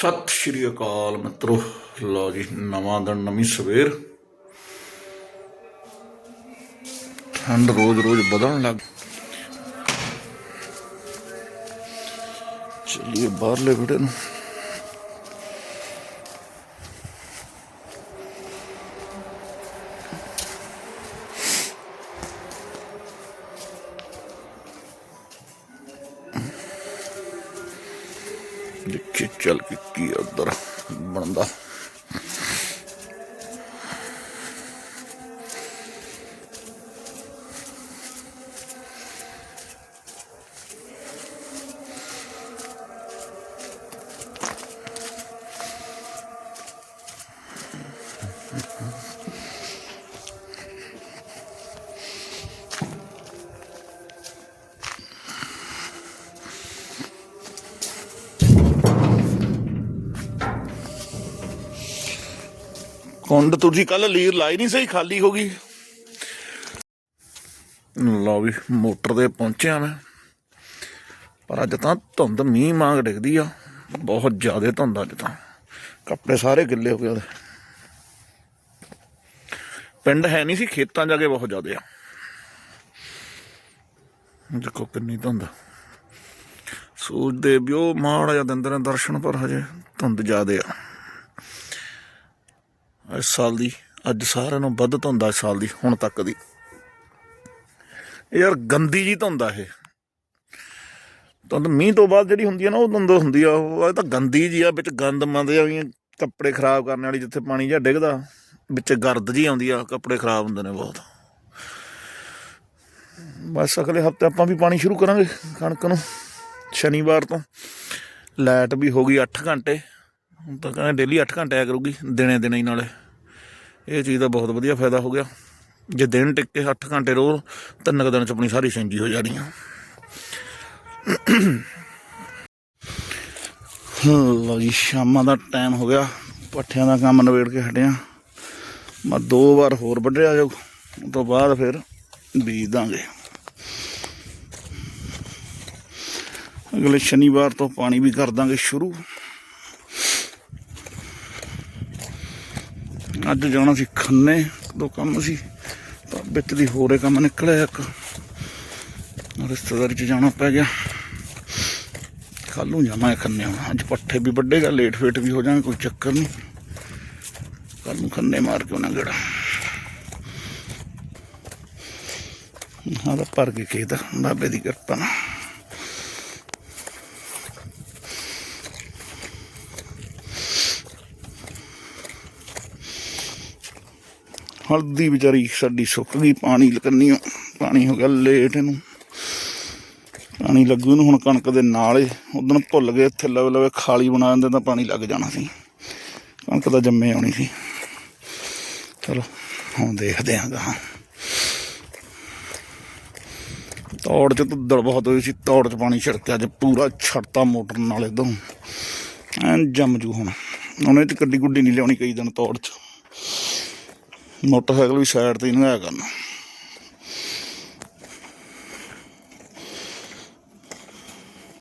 ਸਤਿ ਸ਼੍ਰੀ ਅਕਾਲ ਮਿੱਤਰੋ। ਲਓ ਜੀ, ਨਵਾਂ ਦਿਨ, ਨਵੀਂ ਸਵੇਰ। ਠੰਡ ਰੋਜ਼ ਰੋਜ਼ ਵਧਣ ਲੱਗ ਚਲਿਏ ਬਾਹਰਲੇ ਵਿੜੇ ਨੂੰ। ਦੇਖੀ ਚੱਲ ਕੇ ਕੀ ਉਧਰ ਬਣਦਾ। ਕੁੰਡ ਤੁਸੀਂ ਕੱਲ ਲੀਰ ਲਾਈ ਨਹੀਂ ਸਹੀ, ਖਾਲੀ ਹੋ ਗਈ। ਲਓ ਵੀ, ਮੋਟਰ ਤੇ ਪਹੁੰਚਿਆ ਮੈਂ। ਪਰ ਅੱਜ ਤਾਂ ਧੁੰਦ, ਮੀਂਹ ਮਾਂਗ ਡਿੱਗਦੀ ਆ। ਬਹੁਤ ਜ਼ਿਆਦਾ ਧੁੰਦ ਅੱਜ ਤਾਂ। ਕੱਪੜੇ ਸਾਰੇ ਗਿੱਲੇ ਹੋ ਗਏ ਉਹਦੇ। ਪਿੰਡ ਹੈ ਨਹੀਂ ਸੀ, ਖੇਤਾਂ ਜਾ ਕੇ ਬਹੁਤ ਜ਼ਿਆਦਾ ਆ। ਦੇਖੋ ਕਿੰਨੀ ਧੁੰਦ। ਸੂਰਜ ਦੇ ਵੀ ਮਾੜਾ ਜਿਹਾ ਦਿੰਦੇ ਨੇ ਦਰਸ਼ਨ, ਪਰ ਹਜੇ ਧੁੰਦ ਜ਼ਿਆਦੇ ਆ। ਇਸ ਸਾਲ ਦੀ, ਅੱਜ ਸਾਰਿਆਂ ਨੂੰ ਵੱਧ ਧੁੰਦਾ ਇਸ ਸਾਲ ਦੀ, ਹੁਣ ਤੱਕ ਦੀ। ਯਾਰ ਗੰਦੀ ਜੀ ਧੁੰਦਾ ਇਹ। ਧੁੰਦ ਮੀਂਹ ਤੋਂ ਬਾਅਦ ਜਿਹੜੀ ਹੁੰਦੀ ਆ ਨਾ, ਉਹ ਧੁੰਦ ਹੁੰਦੀ ਆ, ਉਹ ਤਾਂ ਗੰਦੀ ਜੀ ਆ, ਵਿੱਚ ਗੰਦ ਮੰਦ ਆ ਕੱਪੜੇ ਖਰਾਬ ਕਰਨ ਵਾਲੀ ਜਿੱਥੇ ਪਾਣੀ ਜਿਹਾ ਡਿੱਗਦਾ, ਵਿੱਚ ਗਰਦ ਜੀ ਆਉਂਦੀ ਆ, ਕੱਪੜੇ ਖਰਾਬ ਹੁੰਦੇ ਨੇ ਬਹੁਤ। ਬਸ ਅਗਲੇ ਹਫ਼ਤੇ ਆਪਾਂ ਵੀ ਪਾਣੀ ਸ਼ੁਰੂ ਕਰਾਂਗੇ ਕਣਕ ਨੂੰ, ਸ਼ਨੀਵਾਰ ਤੋਂ। ਲਾਈਟ ਵੀ ਹੋ ਗਈ 8 ਘੰਟੇ। ਹੁਣ ਤਾਂ ਕਹਿੰਦੇ ਡੇਲੀ 8 ਘੰਟੇ ਆਇਆ ਕਰੂਗੀ, ਦਿਨੇ ਦਿਨੇ ਹੀ ਨਾਲੇ। ਇਹ ਚੀਜ਼ ਦਾ ਬਹੁਤ ਵਧੀਆ ਫਾਇਦਾ ਹੋ ਗਿਆ। ਜੇ ਦਿਨ ਟਿੱਕੇ 8 ਘੰਟੇ ਰੋਜ਼, ਤਿੰਨ ਕੁ ਦਿਨ ਚ ਆਪਣੀ ਸਾਰੀ ਸਿੰਜੀ ਹੋ ਜਾਣੀ ਆ। ਲਓ ਜੀ, ਸ਼ਾਮਾਂ ਦਾ ਟਾਈਮ ਹੋ ਗਿਆ। ਪੱਠਿਆਂ ਦਾ ਕੰਮ ਨਵੇੜ ਕੇ ਹਟਿਆ ਮੈਂ ਦੋ ਵਾਰ ਹੋਰ ਵੱਢਿਆ ਜਾਊ। ਉਸ ਤੋਂ ਬਾਅਦ ਫਿਰ ਬੀਜ ਦਾਂਗੇ। ਅਗਲੇ ਸ਼ਨੀਵਾਰ ਤੋਂ ਪਾਣੀ ਵੀ ਕਰ ਦਾਂਗੇ ਸ਼ੁਰੂ। ਅੱਜ ਜਾਣਾ ਸੀ ਖੰਨੇ, ਦੋ ਕੰਮ ਸੀ। ਤਾਂ ਵਿੱਚ ਦੀ ਹੋਰੇ ਕੰਮ ਨਿਕਲਿਆ ਇੱਕ। ਰਿਸ਼ਤੇਦਾਰੀ ਚ ਜਾਣਾ ਪੈ ਗਿਆ। ਕੱਲ ਨੂੰ ਜਾਵਾਂ ਖੰਨੇ ਅੱਜ ਪੱਠੇ ਵੀ ਵੱਡੇਗਾ ਲੇਟ ਫੇਟ ਵੀ ਹੋ ਜਾਣਾ ਕੋਈ ਚੱਕਰ ਨਹੀਂ। ਕੱਲ ਨੂੰ ਖੰਨੇ ਮਾਰ ਕੇ ਉਹਨਾਂ ਗੜਾ। ਹਾਂ, ਤਾਂ ਭਰ ਕੇ ਖੇਤ। ਬਾਬੇ ਦੀ ਕਿਰਪਾ ਨਾਲ। ਹਲਦੀ ਵਿਚਾਰੀ ਸਾਡੀ ਸੁੱਕ ਗਈ, ਪਾਣੀ ਲਕੰਨੀਓ ਪਾਣੀ ਹੋ ਗਿਆ ਲੇਟ ਇਹਨੂੰ। ਪਾਣੀ ਲੱਗੂ ਨੂੰ ਹੁਣ ਕਣਕ ਦੇ ਨਾਲ। ਹੀ ਉਦੋਂ ਭੁੱਲ ਗਏ, ਇੱਥੇ ਲਵੇ ਲਵੇ ਖਾਲੀ ਬਣਾ ਦਿੰਦੇ ਤਾਂ ਪਾਣੀ ਲੱਗ ਜਾਣਾ ਸੀ। ਕਣਕ ਤਾਂ ਜੰਮੇ ਆਉਣੀ ਸੀ। ਚਲੋ, ਹੁਣ ਦੇਖਦੇ ਆਂ ਗਾ ਤੌੜ ਚ ਧੁੱਦੜ ਬਹੁਤ ਹੋਈ ਸੀ, ਤੌੜ ਚ ਪਾਣੀ ਛਿੜਕਿਆ, ਅੱਜ ਪੂਰਾ ਛੜਤਾ ਮੋਟਰ ਨਾਲ ਇਦੋਂ ਐਨ ਜੰਮ ਜੂ ਹੁਣ। ਉਹਨੇ ਚ ਗੱਡੀ ਗੁੱਡੀ ਨਹੀਂ ਲਿਆਉਣੀ ਕਈ ਦਿਨ ਤੌੜ ਚ। ਮੋਟਰਸਾਈਕਲ ਵੀ ਸਾਈਡ ਤੇ ਹੀ ਨਵਾਇਆ ਕਰਨਾ।